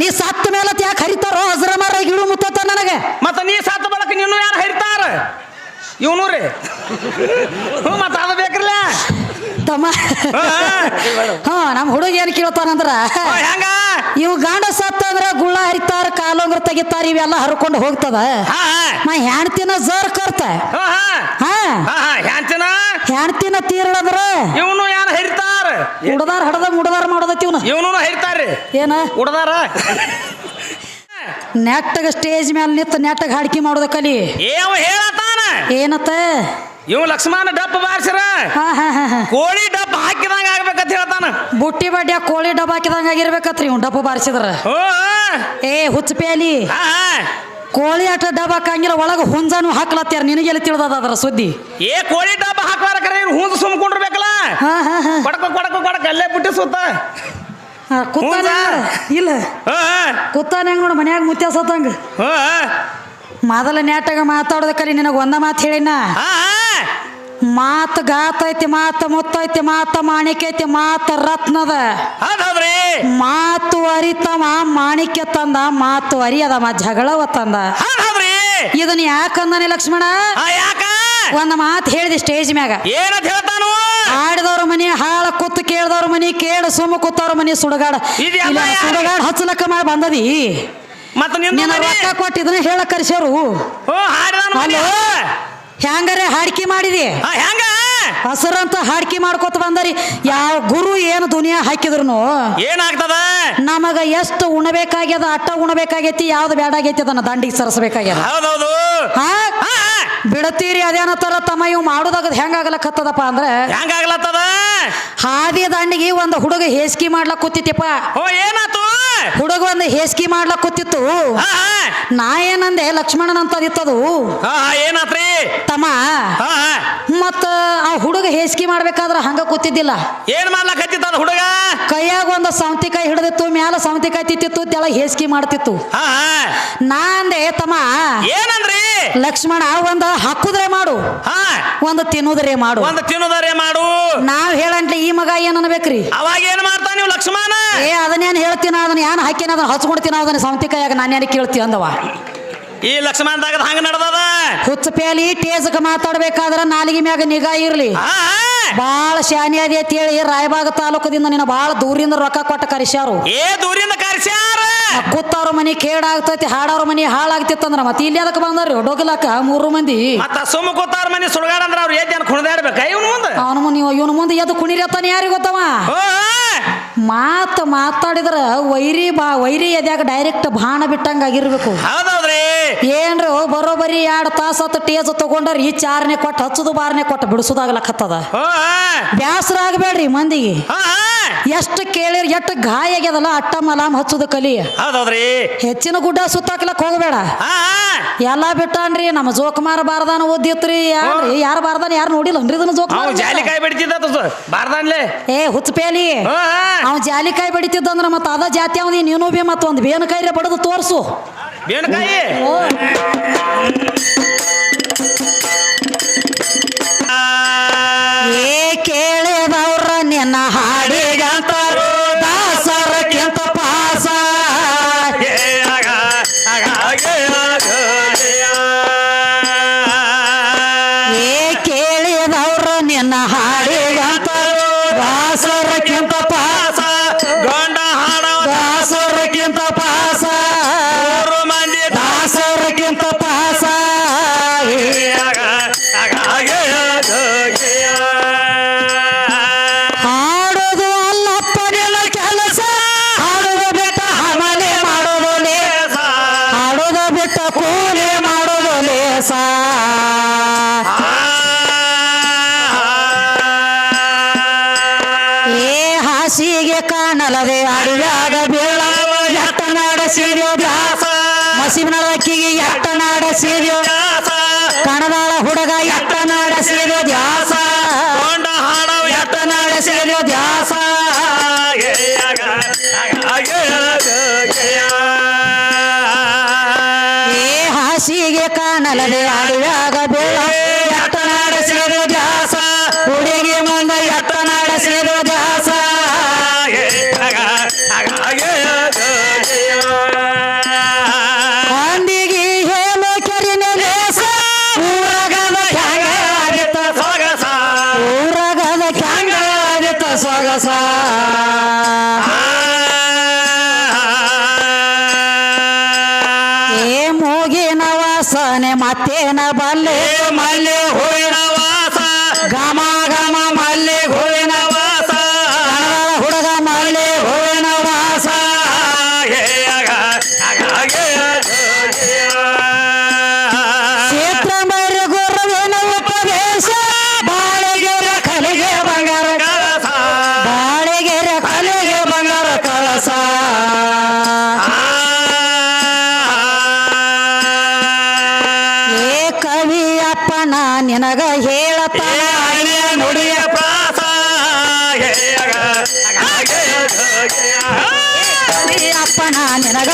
ನೀ ಸತ್ತ ಮೇಲೆ ಯಾಕೆ ಹರಿತಾರೋ? ಹಸರ ಮರ ಗಿಳು ಮುತ್ತ ನನಗೆ. ಮತ್ತೆ ನೀ ಸತ್ತ ಬಳಕ ನೀನು ಯಾರು ಹರಿತಾರ? ಇವನು ರೀ. ಹ್ಞೂ ಮತ್ತ ಅದು ಬೇಕ್ರಲ್ಲ? ತಮ್ಮ. ಹಾ ನಮ್ಮ ಹುಡುಗ ಏನ್ ಕೇಳ್ತಾನಂದ್ರ ಹೆಂಗ? ಇವು ಗಾಂಡ ಸತ್ತ ಅಂದ್ರ ಗುಳ್ಳ ಹರಿತಾರ ಕಾಲೊಂಗ್ರ ತೆಗಿತಾರ ಇವೆಲ್ಲ ಹರ್ಕೊಂಡು ಹೋಗ್ತದ. ನಾ ಹೆಣ್ತಿನ ಜೋರ್ ಕರ್ತ. ಹಾ ಹೆಣ್ತಿನ ತೀರಳದ್ರ? ಇವನು ಯಾರು ಹರಿತಾರ? ಹುಡದಾರ ಹಡದ ಮುಡದಾರ ಮಾಡೋದೈತಿ ಇವನು. ಇವನು ಹರಿತಾರ್ರಿ. ಏನ? ಉಡ್ದಾರ? ನೆಟ್ಟಗ ಸ್ಟೇಜ್ ಮೇಲೆ ನಿಂತು ನೆಟ್ಟಗ ಹಾಡಿಕೆ ಮಾಡೋದ ಕಲಿ. ಏವ ಹೇಳತಾನ ಏನತ್ತ? ಇವ ಲಕ್ಷ್ಮಣ ಡಬ್ ಬಾರಿಸ್ರ? ಕೋಳಿ ಡಬ್ಬ ಹಾಕಿದಂಗ ಆಗ್ಬೇಕಂತ ಹೇಳ್ತಾನ. ಬುಟ್ಟಿ ಬಡ್ಡಿ ಕೋಳಿ ಡಬ್ಬ ಹಾಕಿದಂಗ ಆಗಿರ್ಬೇಕತ್ರಿ ಇವ್ ಡಬ್ಬ ಬಾರಿಸಿದ್ರ. ಏ ಹುಚ್ಚ ಪ್ಯಾಲಿ. ಕೋಳಿ ಆಟ ಡಬ್ಬ ಹಾಕಂಗಿಲ್ಲ ಒಳಗೆ ಹುಂಜಾನು ಹಾಕ್ಲತ್ತಾರ ನಿನಗೆಲ್ಲಿ ತಿಳಿದದ ಅದರ ಸುದ್ದಿ? ಏ ಕೋಳಿ ಡಬ್ಬ ಹಾಕ್ಬಾರ ಕರೆ ಇವ್ರು ಹುಂದ್ ಸುಮ್ಕೊಂಡಿರ್ಬೇಕಲ್ಲ ಹಾ ಹಾ ಹಾ. ಕೊಡಕ ಕೊಡಕ ಕೊಡಕ ಅಲ್ಲೇ ಬಿಟ್ಟು ಸುತ್ತ. ಹಾ, ಇಲ್ಲ. ಕುತ್ತಾನ ಹೆಂಗ್ ನೋಡು? ಮನ್ಯಾಗ ಮುತ್ಯ ಸತ್ತಂಗ ಮೊದಲ ನೆಟ್ಟಾಗ ಮಾತಾಡೋದ ಕಲಿ ನಿನಗೆ ಒಂದ ಮಾತು ಹೇಳಿನ? ಹಾ. ಮಾತು ಗಾತ ಐತಿ ಮಾತು ಮುತ್ತೈತಿ ಮಾತು ಮಾಣಿಕ್ಯ ಐತಿ ಮಾತು ರತ್ನದ ಮಾತು ಅರಿತವ ಮಾಣಿಕ್ಯ ತಂದ ಮಾತು ಅರಿಯದವ ಜಗಳವ ತಂದ. ಇದನ್ನ ಯಾಕಂದಾನೆ ಲಕ್ಷ್ಮಣ? ಒಂದ್ ಮಾತು ಹೇಳಿದೆ ಸ್ಟೇಜ್ ಮ್ಯಾಗ. ಏನಂತ ಹೇಳ್ತಾನು? ಆಡಿದವ್ರ ಮನಿ ಹಾಳ ಕೂತು ಕೇಳಿದವ್ರ ಮನಿ ಕೇಳ ಸುಮ್ಮ ಕೂತವ್ರ ಮನಿ ಸುಡಗಾಡ. ಸುಡಗಾಡ ಹಚ್ಚಲಕ್ಕ ಮಾಡಿ ಬಂದದಿ. ಮತ್ತೆ? ರೊಕ್ಕ ಕೊಟ್ಟು ಇದನ್ನ ಹೇಳ ಕರ್ಸ್ಯಾರು. ಹ್ಯಾಂಗಾರೆ ಹಾಡ್ಕಿ ಮಾಡಿದಿ? ಹೆಂಗ ಹಸರಂತ ಹಾಡ್ಕಿ ಮಾಡ್ಕೊತ ಬಂದರಿ. ಯಾವ ಗುರು ಏನು ದುನಿಯಾ ಹಾಕಿದ್ರು ಏನಾಗ್ತದ? ನಮಗ ಎಷ್ಟು ಉಣಬೇಕಾಗ್ಯದ ಅಟ್ಟ ಉಣಬೇಕಾಗೈತಿ ಯಾವ್ದು ಬೇಡಾಗೈತಿ ಅದನ್ನ ದಂಡಿಗೆ ಸರಸಬೇಕಾಗ್ಯದ. ಹೌದೌದು. ಹಾ? ಹಾ ಬಿಡತೀರಿ ಅದೇನತ್ತಾರ ತಮ್ಮ ಇವ್ ಮಾಡೋದಾಗ ಹೆಂಗಾಗಲಕತ್ತದಪ್ಪ ಅಂದ್ರೆ ಹೆಂಗಾಗ್ಲತ್ತದ? ಹಾದಿ ದಂಡಿಗೆ ಒಂದು ಹುಡುಗ ಹೇಸ್ಕಿ ಮಾಡ್ಲಕ್ ಕೂತಿತ್ತಪ್ಪ ಓ ಏನಾತು? ಹುಡುಗ ಒಂದು ಹೇಸ್ಕಿ ಮಾಡ್ಲಕ್ ಕೂತಿತ್ತು. ನಾ ಏನಂದೆ ಲಕ್ಷ್ಮಣನ್ ಅಂತದಿತ್ತದು ಹಾ ಹಾ ಏನಾತ್ರಿ? ತಮ್ಮ ಮತ್ತ ಆ ಹುಡುಗ ಹೇಸ್ಕಿ ಮಾಡ್ಬೇಕಾದ್ರ ಹಂಗ ಕೂತಿದ್ದಿಲ್ಲ. ಏನ್ ಮಾಡ್ಲಕ್ ಹತ್ತಿತ್ತ ಹುಡುಗ? ಕೈಯಾಗ ಒಂದು ಸೌತಿಕಾಯಿ ಹಿಡಿದಿತ್ತು ಮ್ಯಾಲ ಕೈ ತಿತ್ತಿತ್ತು ತೆಳ ಹೇಸಿಗೆ ಮಾಡ್ತಿತ್ತು. ನಾ ಅಂದೆ ತಮ್ಮ ಏನಂದ್ರಿ? ಲಕ್ಷ್ಮಣ ಒಂದು ಹಾಕುದ್ರೆ ಮಾಡು. ಹಾ. ಒಂದು ತಿನ್ನುದ್ರೆ ಮಾಡು. ಒಂದ್ ತಿನ್ನುದರೆ ಮಾಡು. ನಾವ್ ಹೇಳಂತೆ ಈ ಮಗ ಏನ್ ಅನ್ಬೇಕ್ರಿ ಅವಾಗ ಏನ್ ಮಾಡ್ತಾ ನೀವು ಲಕ್ಷ್ಮಣ? ಏ ಅದನ್ನೇನು ಹೇಳ್ತೀನ ಅದನ್ನ ಏನ್ ಹಾಕಿನ ಅದನ್ನ ಹಚ್ಕೊಡ್ತೀನ ಅದನ್ನ ಸೌತಿಕಾಯಾಗ ನಾನೇನು ಕೇಳ್ತಿ ಅಂದವ? ಈ ಲಕ್ಷ್ಮಣದಾಗ ಹಂಗ ನಡ್ದದ? ಹುಚ್ಚ ಪ್ಯಾಲಿ ಟೇಜಕ್ ಮಾತಾಡ್ಬೇಕಾದ್ರ ನಾಲಿಗೆ ಮ್ಯಾಗ ನಿಗಾ ಇರ್ಲಿ. ಬಾಳ ಶಾನಿ ಅದೇ ಅಂತ ಹೇಳಿ ರಾಯಬಾಗ ತಾಲೂಕದಿಂದ ನಿನ್ನ ಬಾಳ ದೂರಿಂದ ರೊಕ್ಕ ಕೊಟ್ಟ ಕರೆಸ್ಯಾರು. ಏ ದೂರಿಂದ ಕರ್ಸ್ಯಾರ? ಕೂತವ್ರ ಮನಿ ಕೇಡಾಗ್ತೈತಿ ಹಾಡೋರ ಮನಿ ಹಾಳಾಗ್ತಿತ್ತಂದ್ರ ಮತ್ತೆ ಇಲ್ಲಿ ಅದಕ್ಕೆ ಬಂದ್ರಿ ಡೊಗಲಾಕ ಮೂರು ಮಂದಿ. ಮತ್ತ ಸುಮ್ಮ ಕೂತಾರ ಮನೆ ಸುಡುಗಾಡ ಅಂದ್ರ ಅವ್ರು ಏನ್ ಕುಣಿದಾಡ್ಬೇಕ? ಇವನು ಮುಂದೆ? ಅವನು ಮುಂದೆ ಇವನ ಮುಂದೆ ಎದ್ದು ಕುಣಿರತ್ತಾನ ಯಾರಿಗೆ ಗೊತ್ತವ? ಮಾತು ಮಾತಾಡಿದ್ರ ವೈರಿ ಬಾ ವೈರಿ ಎದ್ಯಾಗ ಡೈರೆಕ್ಟ್ ಬಾಣ ಬಿಟ್ಟಂಗ ಆಗಿರ್ಬೇಕು. ಏನ್ರಿ ಬರೋಬರಿ ಎರಡು ತಾಸ ಹತ್ತು ಟೇಜ್ ತಗೊಂಡ್ರಿ ಈ ಚಾರನೆ ಕೊಟ್ಟು ಹಚ್ಚದು ಬಾರನೆ ಕೊಟ್ಟು ಬಿಡಿಸೋದಾಗ್ಲಕತ್ತದ. ಓ ಬ್ಯಾಸರ ಆಗಬೇಡ್ರಿ ಮಂದಿಗೆ. ಎಷ್ಟು ಕೇಳಿರ್ ಎಷ್ಟು ಗಾಯ ಆಗ್ಯದಲ್ಲ ಅಟ್ಟ ಮಲಾಮ್ ಹಚ್ಚುದು ಕಲಿ. ಹೌದೌದ್ರಿ. ಹೆಚ್ಚಿನ ಗುಡ್ಡ ಸುತ್ತಾಕ್ಲಕ್ ಹೋಗಬೇಡ. ಎಲ್ಲ ಬಿಟ್ಟಾನ್ರಿ ನಮ್ಮ ಜೋಕುಮಾರ ಬಾರದಾನ ಓದಿತ್ರಿ ಯಾರ್ರಿ ಯಾರು ಬಾರದಾನ ಯಾರು ನೋಡಿಲ್ಲನ್ರಿ ಇದನ್ನ ಜೋಕುಮಾರ ಜಾಲಿಕಾಯಿ ಬಿಡ್ತಿದ್ದ ಬಾರ್ದಾನ್ಲೆ. ಏ ಹುಚ್ಚಪೇಲಿ. ಅವ್ ಜಾಲಿಕಾಯಿ ಬಡಿತಿದ್ದಂದ್ರ ಮತ್ತ ಅದ ಜಾತಿ ಅವನಿ ನೀನು ಬಿ ಮತ್ತ ಒಂದ್ ಕೈರೆ ಬಡದು ತೋರ್ಸು. ಬೇಣಕಾಯಿ. ಕೂಲಿ ಮಾಡೋದು ಲೇಸ. ನಿನಗ ಹೇಳಪ್ಪ. ನುಡಿಯ ಪ್ರಾಸ ಕವಿ ಅಪ್ಪನ ನಿನಗ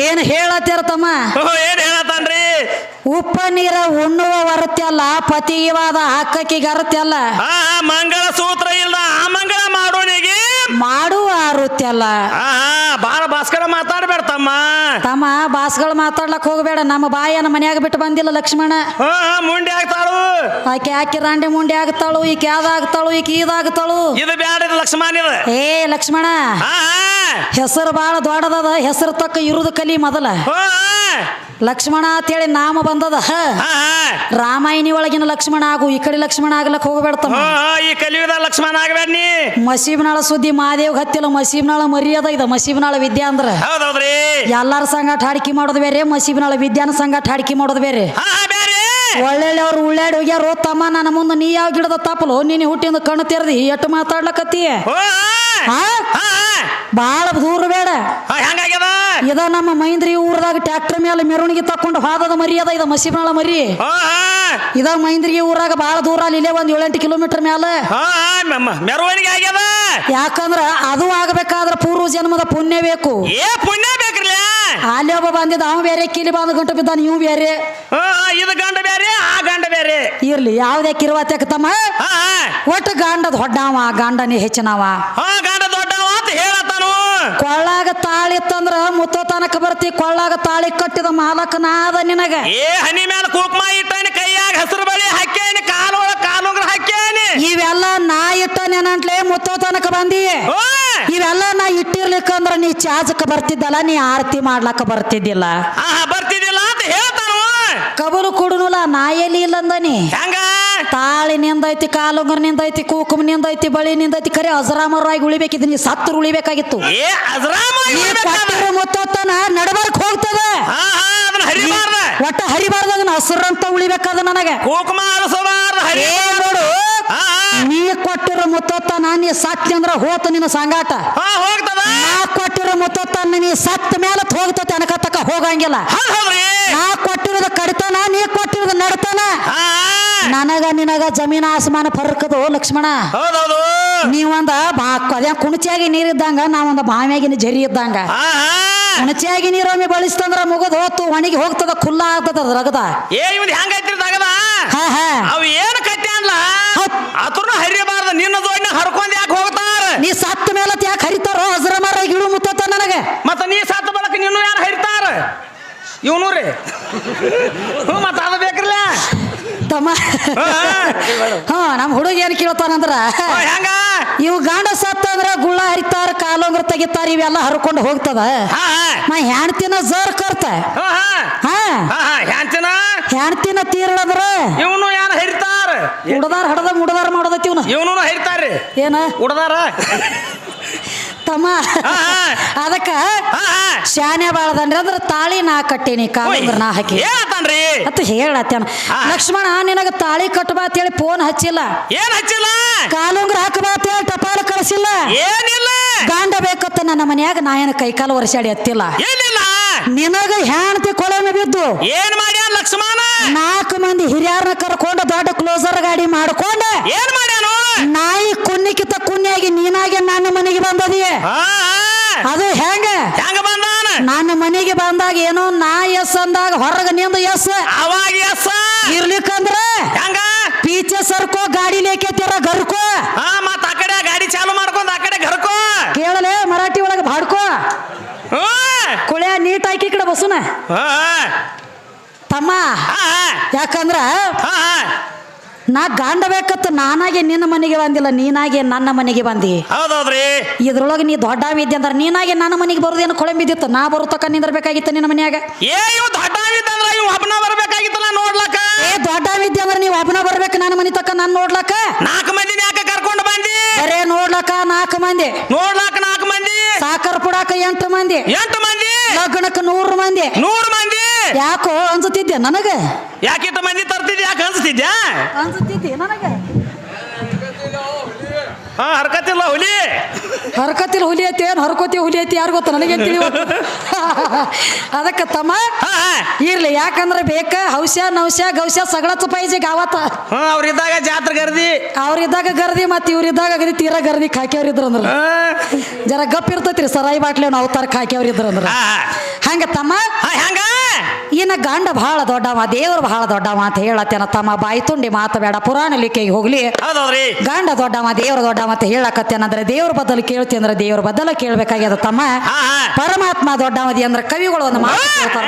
ಏನ್ ಹೇಳತ್ತೀರ ತಮ್ಮ? ಏನ್ ಹೇಳತ್ತನ್ರಿ ಉಪ್ಪ ನೀರ ಉಣ್ಣುವ ಬರುತ್ತಲ್ಲ ಪತಿವಾದ ಹಕ್ಕಕ್ಕಿಗೆ ಅರತ್ಯಲ್ಲ ಆ ಮಂಗಳ ಸೂತ್ರ ಇಲ್ಲ ಆ ಮಂಗಳ ಮಾಡೋನಿಗೆ ಮಾಡುವ ಅರುತ್ಯಲ್ಲ ಆ ಬಾಳ ಭಾಸ್ಕರ ಮಾತಾಡ್ಬೇಡ ತಮ್ಮ ತಮ್ಮ ಬಾಸ್ಗಳು ಮಾತಾಡ್ಲಕ್ ಹೋಗಬೇಡ. ನಮ್ಮ ಬಾಯನ ಮನ್ಯಾಗ ಬಿಟ್ಟು ಬಂದಿಲ್ಲ ಲಕ್ಷ್ಮಣ. ಹಾ ಮುಂಡೆ ಆಗ್ತಾಳು. ಆಕೆ ಆಕೆ ರಾಂಡೆ ಮುಂಡೆ ಆಗ್ತಾಳು ಈಕೆ ಯಾವ್ದಾಗ್ತಾಳು ಈಕೆ ಇದಾಗ್ತಾಳು. ಇದು ಬ್ಯಾಡ ಇದು ಲಕ್ಷ್ಮಣ ಇದು. ಏ ಲಕ್ಷ್ಮಣ ಹಾ ಹೆಸರು ಬಾಳ ದೊಡ್ಡದದ ಹೆಸರು ತಕ್ಕ ಇರುದು ಕಲಿ ಮೊದಲ. ಹಾ. ಲಕ್ಷ್ಮಣ ಅಂತ ಹೇಳಿ ನಾಮ ಬಂದದ. ರಾಮಾಯಣಿ ಒಳಗಿನ ಲಕ್ಷ್ಮಣ ಆಗು ಈ ಕಡೆ ಲಕ್ಷ್ಮಣ ಆಗ್ಲಕ್ ಹೋಗಬೇಡ ಈ ಕಲಿಯುಗದ ಲಕ್ಷ್ಮಣ ಆಗ್ಬೇಡ ನೀ. ಮಸೀಬ್ನಾಳ ಸುದ್ದಿ ಮಾದೇವ್ ಹತ್ತಿಲ್ಲ ಮಸೀಬ್ನಾಳ ಮರ್ಯಾದ ಇದ ಮಸೀಬ್ನಾಳ ವಿದ್ಯಾ ಅಂದ್ರ. ಎಲ್ಲಾರ ಸಂಗಾಟ ಹಾಡಿಕೆ ಮಾಡೋದು ಬೇರೆ ಮಸೀಬ್ನಾಳ ವಿದ್ಯಾನ ಸಂಗಾಟ ಹಾಡಿಕೆ ಮಾಡೋದು ಬೇರೆ. ಒಳ್ಳೆಳ್ಳೆ ಅವ್ರು ಉಳ್ಳಾಡಿ ಹೋಗ್ಯಾರ ತಮ್ಮ ನನ್ನ ಮುಂದೆ ನೀ ಯಾವ ಗಿಡದ ತಪ್ಪಲು ನೀನು ಹುಟ್ಟಿಂದ ಕಣ್ಣು ತೆರೆದಿ ಎಟ್ಟು ಮಾತಾಡ್ಲಕತ್ತಿ ಹೋ ಹಾ. ಹಾ? ಬಾಳ ದೂರ ಬೇಡ. ಇದ ನಮ್ಮ ಮೈಂದ್ರಿ ಊರದಾಗ ಟ್ಯಾಕ್ಟರ್ ಮೇಲೆ ಮೆರವಣಿಗೆ ತಕೊಂಡು ಹಾದದ ಮರಿ ಅದ ಇದ ಮಸೀಬ್ನಾಳ ಮರಿ? ಇದ ಮೈಂದ್ರಿಗೆ ಊರಾಗ ಬಹಳ ದೂರ ಅಲ್ಲಿ ಇಲ್ಲೇ ಒಂದ್ ಏಳೆಂಟು ಕಿಲೋಮೀಟರ್ ಮೇಲೆ ಮೆರವಣಿಗೆ ಆಗ್ಯದ. ಯಾಕಂದ್ರ ಅದು ಆಗ್ಬೇಕಾದ್ರ ಪೂರ್ವ ಜನ್ಮದ ಪುಣ್ಯ ಬೇಕು. ಏ ಪುಣ್ಯ ಬೇಕ್ರಲ್ಲ. ಅಲ್ಲಿ ಒಬ್ಬ ಬಂದಿದ್ದ ಅವ ಬೇರೆ ಕಿಲಿ ಬಂದ ಗಂಟು ಬಿದ್ದಾನ ನೀವು ಬೇರೆ. ಇದು ಗಂಡ ಬೇರೆ ಆ ಗಂಡ ಬೇರೆ. ಇರ್ಲಿ ಯಾವ್ದೇ ಕಿರುವ ತಮ್ಮ? ಒಟ್ಟು ಗಂಡ ಹೊಡ್ಡಾವ ಗಂಡನೇ ಹೆಚ್ಚಿನವ. ಹಾ ಗಂಡ ದೊಡ್ಡವ ಅಂತ ಹೇಳತ್ತಾನು ಕೊಳ್ಳಾಗ ತಾಳಿ ಇತ್ತಂದ್ರ ಮುತ್ತ ತನಕ ಬರ್ತಿ ಕೊಳ್ಳಾಗ ತಾಳಿ ಕಟ್ಟಿದ ಮಾಲಕನಾದ ನಿನಗ. ಏ ಹನಿ ಮೇಲೆ ಕುಕ್ಮ ಇಟ್ಟಾನಿ ಕೈಯಾಗ ಹಸಿರು ಬಳಿ ಹಾಕ್ಯಾನಿ ಕಾಲೊಳ ಕಾಲುಂಗ್ರ ಹಾಕ್ಯಾನಿ. ಇವೆಲ್ಲ ನಾ ಇಟ್ಟ ನೆನಂಟ್ಲೆ ಮುತ್ತ ತನಕ ಬಂದಿ? ಇವೆಲ್ಲ ನಾ ಇಟ್ಟಿರ್ಲಿಕ್ಕಂದ್ರ ನೀ ಚಾಜಕ ಬರ್ತಿದ್ದಲ್ಲ ನೀ ಆರತಿ ಮಾಡ್ಲಕ್ಕ ಬರ್ತಿದ್ದಿಲ್ಲ. ಬರ್ತಿದ್ದಿಲ್ಲ ಅಂತ ಹೇಳ್ತಾನ ಕಬಲು ಕೊಡುನುಲ್ಲ ನಾ ಎಲ್ಲಿ ಇಲ್ಲಂದನಿ? ಹೆಂಗ? ತಾಳಿ ನಿಂದೈತಿ ಕಾಲುಂಗರ್ ನಿಂದೈತಿ ಕೂಕುಮ್ ನಿಂದೈತಿ ಬಳಿ ನಿಂದೈತಿ ಖರೆ ಅಜರಾಮರಾಗಿ ಉಳಿಬೇಕಿದ್. ನೀ ಸತ್ತರು ಉಳಿಬೇಕಾಗಿತ್ತು. ಏ ಅಜರಾಮ ಕೊಟ್ಟಿರೋ ನಡಬರ್ಕ್ ಹೋಗ್ತದ. ಒಟ್ಟ ಹರಿಬಾರ್ದ ಅದನ್ನ ಹಸ್ರಂತ ಉಳಿಬೇಕಾದ ನನಗೆ. ಕುಕ್ಮ ಏ ನೋಡು. ನೀ ಕೊಟ್ಟಿರೋ ಮುತ್ತ ನೀ ಸತ್ತಿ ಅಂದ್ರ ಹೋತ ನಿನ್ನ ಸಂಗಾಟ. ನಾ ಕೊಟ್ಟಿರೋ ತನ್ನ ನೀ ಸತ್ತ ಮೇಲೆ ಹೋಗ್ತತೆ ಅನಕತ್ತಕ ಹೋಗಂಗಿಲ್ಲ. ನಾ ಕೊಟ್ಟಿರೋದ ಕಡಿತನ ನೀ ಕೊಟ್ಟಿರೋದ ನಡತನ. ನನಗ ನಿನಗ ಜಮೀನ ಆಸಮಾನ ಫರ್ಕದು ಲಕ್ಷ್ಮಣ. ನೀವೊಂದ ಬಾ ಅದೇ ಕುಣಚಿಯಾಗಿ ನೀರಿದ್ದಂಗ ನಾವೊಂದ ಬಾವಿಯಾಗಿನ ಜರಿ ಇದ್ದಂಗ. ಕುಣಚಿಯಾಗಿ ನೀರೊಮ್ಮೆ ಬಳಸ್ತಂದ್ರ ಮುಗದ್ ಹೋತು ಒಣಗಿ ಹೋಗ್ತದ ಖುಲ್ಲ ಆಗ್ತದ ರಗದ. ಅವ್ ಏನು ಕಟ್ಟಿ ಅನ್ಲ ಹೌದ್. ನಿನ್ನ ಜೋಡಿನ ಹರ್ಕೊಂಡ್ ಯಾಕೆ ಹೋಗ್ತಾರ ನೀ ಸತ್ತ ಮೇಲೆ ಯಾಕೆ ಹರಿತಾರೋ? ಹಸ್ರ ಮರ ಗಿಳು ಮುತ್ತ ನನಗೆ. ಮತ್ತ ನೀ ಸತ್ತ ಬಳಕ ನಿನ್ನೂ ಯಾರು ಹರಿತಾರ? ಇವನು ರೀ. ಹ್ಞೂ ಮತ್ತ ಅದು ಬೇಕ್ರಲ್ಲ? ತಮ್ಮ. ಹಾ ನಮ್ಮ ಹುಡುಗ ಏನ್ ಕೇಳ್ತಾನಂದ್ರ ಹೆಂಗ? ಇವು ಗಾಂಡ ಸತ್ತ ಅಂದ್ರ ಗುಳ್ಳ ಹರಿತಾರ ಕಾಲೊಂಗ್ರ ತೆಗಿತಾರ ಇವೆಲ್ಲ ಹರ್ಕೊಂಡು ಹೋಗ್ತದ. ನಾ ಹೆಣ್ತಿನ ಜೋರ್ ಕರ್ತ. ಹೆಣ್ತಿನ? ತೀರ್ಳದ್ರ. ಇವನು ಯಾರು ಹರಿತಾರ? ಉಡದಾರ ಹಡದ ಮುಡದಾರ ಮಾಡದತಿ ಇವನು. ಇವನು ಹರಿತಾರ ಏನ? ಉಡದಾರ? ತಮ್ಮ. ಅದಕ್ಕ ಶಾನೆ ಬಾಳದನ್ರಿ ಅಂದ್ರ ತಾಳಿ ನಾ ಕಟ್ಟೀನಿ ಕಾಲುಂಗ್ರ ನಾ ಹಾಕಿ. ಏನತ್ತಾನ್ರಿ ಅಂತ ಹೇಳತ್ತೇನ. ಲಕ್ಷ್ಮಣ ನಿನಗ ತಾಳಿ ಕಟ್ಟಬಾ ಅಂತೇಳಿ ಫೋನ್ ಹಚ್ಚಿಲ್ಲ. ಏನ್ ಹಚ್ಚಿಲ್ಲ? ಕಾಲುಂಗ್ರ ಹಾಕಬಾ ಅಂತೇಳಿ ಟಪಾಲ ಕಳಿಸಿಲ್ಲ. ಏನಿಲ್ಲ? ಗಾಂಡ ಬೇಕತ್ತ ನನ್ನ ಮನ್ಯಾಗ ನಾ ಏನ ಕೈಕಾಲು ವರ್ಷಾಡಿ ಹತ್ತಿಲ್ಲ ಏನಿಲ್ಲ? ನಿನಗ ಹೆಣ್ತಿ ಕೊಳಮೆ ಬಿದ್ದು. ಏನ್ ಮಾಡ್ಯಾನ ಲಕ್ಷ್ಮಣ? ನಾಲ್ಕು ಮಂದಿ ಹಿರಿಯರನ್ನ ಕರ್ಕೊಂಡು ದೊಡ್ಡ ಕ್ಲೋಸರ್ ಗಾಡಿ ಮಾಡ್ಕೊಂಡ. ಏನ್ ಮಾಡ್ಯಾನು? ನಾಯಿ ಕುನ್ನಿಕಿತ ಕುನ್ನಿಯಾಗಿ ನೀನಾಗೆ ನನ್ನ ಮನೆಗೆ ಬಂದದಿ. ಹಾ. ಅದು ಹೆಂಗ? ಹೆಂಗ ನನ್ನ ಮನೆಗೆ ಬಂದಾಗ ಏನೋ ನಾ ಎಸ್ ಅಂದಾಗ ಹೊರಗ ನಿಂದ ಎಸ್ ಅವಾಗ ಎಸ್ ಇರ್ಲಿಕ್ಕಂದ್ರ ಹೆಂಗ? ಪೀಚೆ ಸರ್ಕೋ ಗಾಡಿ ಲೇಕೆತ್ತಿರ ಗರ್ಕೋ. ಹಾ ಮತ್ತ ಆ ಕಡೆ ಗಾಡಿ ಚಾಲು ಮಾಡ್ಕೊಂಡ್ ಆ ಕಡೆ ಗರ್ಕೋ. ಕೇಳಲೆ ಮರಾಠಿ ಒಳಗ ಬಾಡ್ಕೋ. ಕುಳೆ ನೀಟ್ ಹಾಕಿ ಕಡೆ ಬಸುನ ಹಾ ತಮ್ಮ ಹಾ ಯಾಕಂದ್ರ ನಾ ಗಾಂಡ ಬೇಕತ್ತ ನಾನಾಗೆ ನಿನ್ನ ಮನೆಗೆ ಬಂದಿಲ್ಲ ನೀನಾಗೆ ನನ್ನ ಮನೆಗೆ ಬಂದಿ. ಹೌದೌದ್ರಿ? ಇದ್ರೊಳಗೆ ನೀ ದೊಡ್ಡ ಇದ್ದೆ ಅಂದ್ರೆ ನೀನಾಗೆ ನನ್ನ ಮನೆಗೆ ಬರೋದೇನು ಕೊಳಂಬಿದ್ದಿತ್ತು ನಾ ಬರೋ ತಕ್ಕ ನಿಂದಿರ್ಬೇಕಾಗಿತ್ತು ನಿನ್ನ ಮನ್ಯಾಗ. ಏ ಇವ್ ದೊಡ್ಡ ಇದ್ದಂದ್ರ ಇವ್ ಒಬ್ಬನ ಬರ್ಬೇಕಾಗಿತ್ತಲ್ಲ ನೋಡ್ಲಕ್ಕ. ಏ ದೊಡ್ಡ ಇದ್ದೆ ಅಂದ್ರೆ ನೀವು ಒಬ್ಬನ ಬರ್ಬೇಕು ನನ್ನ ಮನೆ ತಕ್ಕ ನಾನು ನೋಡ್ಲಕ್ಕ. ನಾಲ್ಕು ಮಂದಿ ಯಾಕೆ ಕರ್ಕೊಂಡು ಬಂದಿ? ಬರೇ ನೋಡ್ಲಕ್ಕ ನಾಲ್ಕು ಮಂದಿ. ನೋಡ್ಲಾಕ ನಾಲ್ಕು ಮಂದಿ? ಸಾಕರ್ ಪುಡಾಕ ಎಂಟು ಮಂದಿ. ಎಂಟು ಮಂದಿ? ಲಗ್ನಕ್ಕೆ ನೂರು ಮಂದಿ. ನೂರು ಮಂದಿ? ಯಾಕೋ ಅನ್ಸುತ್ತಿದ್ದೆ ನನಗೆ? ಯಾಕೆ ಮಂದಿ ತರ್ತಿದ್ಯಾ? ಯಾಕೆ ಅನ್ಸ್ತಿದ್ಯಾ ಅನ್ಸುತ್ತಿದ್ದೆ ನನಗೆ? ಹಾ ಹರ್ಕತಿಲ್ಲ ಹುಲಿ. ಹರ್ಕತಿಲ್ ಹುಲಿ ಐತಿ ಏನು ಹರ್ಕೋತಿ ಹುಲಿ ಐತಿ ಯಾರು ಗೊತ್ತ ನನಗೆ ತಿಳಿಯೋ ಅದಕ್ಕೆ ತಮ್ಮ ಹಾ ಇರ್ಲಿ ಯಾಕಂದ್ರೆ ಬೇಕ ಹೌಸ್ಯ ನೌಸ್ಯ ಗೌಸ್ಯ ಸಗಳತ್ತು ಪೈಜಿ ಗಾವತ್ತ. ಹಾ ಅವ್ರಿದ್ದಾಗ ಜಾತ್ರೆ ಗರ್ದಿ. ಅವ್ರಿದ್ದಾಗ ಗರ್ದಿ ಮತ್ತೆ ಇವ್ರಿದ್ದಾಗ ಅಗದಿ ತೀರಾ ಗರ್ದಿ ಹಾಕ್ಯವ್ರಿದ್ರು ಅಂದ್ರೆ ಹಾ. ಜರ ಗಪ್ ಇರ್ತೈತ್ರಿ ಸರಾಯಿ ಬಾಟ್ಲಿ ತರಕ್ ಹಾಕ್ಯವ್ರಿದ್ರು ಅಂದ್ರೆ ಹಾ. ಹಂಗ ತಮ್ಮ? ಹಂಗ? ಇನ್ನ ಗಂಡ ಬಹಳ ದೊಡ್ಡವ ದೇವ್ರು ಬಹಳ ದೊಡ್ಡವ ಅಂತ ಹೇಳತ್ತೇನ ತಮ್ಮ ಬಾಯಿ ತುಂಡಿ ಮಾತು ಬೇಡ. ಪುರಾಣ ಲಿಕೆಗೆ ಹೋಗ್ಲಿ. ಗಂಡ ದೊಡ್ಡವ ದೇವ್ರ ದೊಡ್ಡವ ಅಂತ ಹೇಳಕತ್ತೇನಂದ್ರೆ ದೇವ್ರ ಬದಲು ಕೇಳ್ತಿ ಅಂದ್ರೆ ದೇವ್ರ ಬದಲು ಕೇಳ್ಬೇಕಾಗ್ಯದ ತಮ್ಮ. ಪರಮಾತ್ಮ ದೊಡ್ಡವದಿ ಅಂದ್ರೆ ಕವಿಗಳು ಒಂದು ಮಾತು ಕೇಳ್ತಾರ